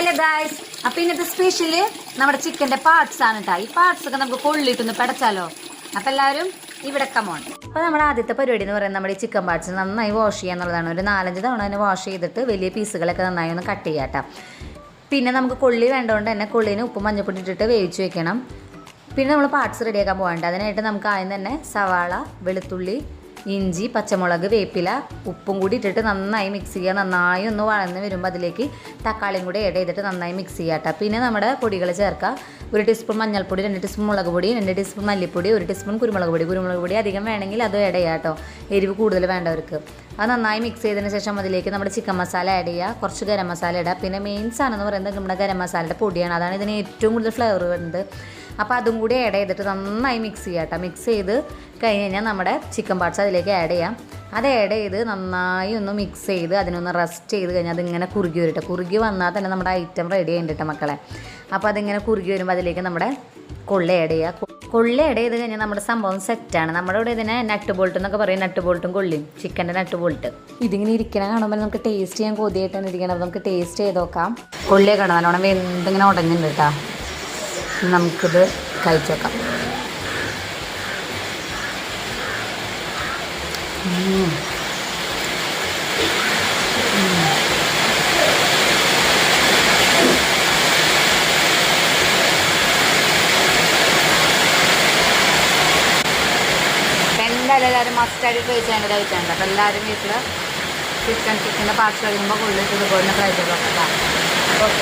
Hello guys അപ്പൊ ഇന്നത്തെ special നമ്മുടെ ചിക്കന്റെ പാർട്സ് ആണ് കേട്ടോ ഈ പാർട്സ് ഒക്കെ നമുക്ക് കൊള്ളിട്ടൊന്ന് പെടച്ചാലോ? അപ്പൊ എല്ലാവരും ഇവിടെ കമോൺ അപ്പോൾ നമ്മുടെ ആദ്യത്തെ പരിപാടി എന്ന് പറയുന്നത് നമ്മുടെ ഈ ചിക്കൻ പാർട്സ് നന്നായി വാഷ് ചെയ്യുക എന്നുള്ളതാണ്. ഒരു നാലഞ്ച് തവണ തന്നെ വാഷ് ചെയ്തിട്ട് വലിയ പീസുകളൊക്കെ നന്നായി ഒന്ന് കട്ട് ചെയ്യാം കേട്ടോ പിന്നെ നമുക്ക് കൊള്ളി വേണ്ടതുകൊണ്ട് തന്നെ കൊള്ളിന് ഉപ്പ് മഞ്ഞപ്പൊടി ഇട്ടിട്ട് വേവിച്ച് വെക്കണം. പിന്നെ നമ്മൾ പാർട്സ് റെഡിയാക്കാൻ പോകണ്ട അതിനായിട്ട് നമുക്ക് ആദ്യം തന്നെ സവാള വെളുത്തുള്ളി ഇഞ്ചി പച്ചമുളക് വേപ്പില ഉപ്പും കൂടി ഇട്ടിട്ട് നന്നായി മിക്സ് ചെയ്യുക. നന്നായി ഒന്ന് വഴന്ന് വരുമ്പോൾ അതിലേക്ക് തക്കാളിയും കൂടി ആഡ് ചെയ്തിട്ട് നന്നായി മിക്സ് ചെയ്യുക കേട്ടോ പിന്നെ നമ്മുടെ പൊടികൾ ചേർക്കുക. ഒരു ടീസ്പൂൺ മഞ്ഞൾപ്പൊടി രണ്ട് ടീസ്പൂൺ മുളക് പൊടി രണ്ട് ടീസ്പൂൺ മല്ലിപ്പൊടി ഒരു ടീസ്പൂൺ കുരുമുളക് പൊടി. കുരുമുളക് പൊടി അധികം വേണമെങ്കിൽ അത് ആഡ് ചെയ്യുക കേട്ടോ എരിവ് കൂടുതൽ വേണ്ടവർക്ക്. അത് നന്നായി മിക്സ് ചെയ്തതിന് ശേഷം അതിലേക്ക് നമ്മുടെ ചിക്കൻ മസാല ആഡ് ചെയ്യുക. കുറച്ച് ഗരം മസാല ഇടുക. പിന്നെ മെയിൻ സാധനം എന്ന് പറയുന്നത് നമ്മുടെ ഗരം മസാലയുടെ പൊടിയാണ്. അതാണ് ഇതിന് ഏറ്റവും കൂടുതൽ ഫ്ലേവർ വരുന്നത്. അപ്പോൾ അതും കൂടി ആഡ് ചെയ്തിട്ട് നന്നായി മിക്സ് ചെയ്യുക കേട്ടോ മിക്സ് ചെയ്ത് കഴിഞ്ഞ് കഴിഞ്ഞാൽ നമ്മുടെ ചിക്കൻ പാർട്സ് അതിലേക്ക് ആഡ് ചെയ്യാം. അത് ആഡ് ചെയ്ത് നന്നായി ഒന്ന് മിക്സ് ചെയ്ത് അതിനൊന്ന് റെസ്റ്റ് ചെയ്ത് കഴിഞ്ഞാൽ അതിങ്ങനെ കുറുകി വരട്ടെ കുറുകി വന്നാൽ തന്നെ നമ്മുടെ ഐറ്റം റെഡി ആയിട്ടുണ്ട് മക്കളെ. അപ്പോൾ അതിങ്ങനെ കുറുകി വരുമ്പോൾ അതിലേക്ക് നമ്മുടെ കൊള്ളി ആഡ് ചെയ്യുക കൊള്ളി ആഡ് ചെയ്ത് കഴിഞ്ഞാൽ നമ്മുടെ സംഭവം സെറ്റാണ് നമ്മുടെ ഇവിടെ ഇതിനെ നട്ട് ബോൾട്ട് എന്നൊക്കെ പറയും. നട്ട് ബോൾട്ടും കൊള്ളിയും. ചിക്കന്റെ നട്ട് ബോൾട്ട് ഇതിങ്ങനെ ഇരിക്കണ കാണുമ്പോൾ നമുക്ക് ടേസ്റ്റ് ചെയ്യാൻ കൊതിയായിട്ടാണ് ഇരിക്കണം നമുക്ക് ടേസ്റ്റ് ചെയ്ത് നോക്കാം. കൊള്ളിയൊക്കെ കാണാം. നല്ലോണം വെന്തിങ്ങനെ ഉടഞ്ഞിട്ടുണ്ട് കേട്ടോ നമുക്കിത് കഴിച്ചേക്കാം. എല്ലാവരും മസ്റ്റായിട്ട് ട്രൈ ചെയ്യേണ്ടത് ഐറ്റമാണ് അപ്പോൾ എല്ലാവരും വീട്ടിൽ ചിക്കൻ ചിക്കന്റെ പാർട്സ് കഴിയുമ്പോൾ ഉള്ളിൽ ഇതുപോലെ ട്രൈ ചെയ്ത് നോക്കാം ഓക്കെ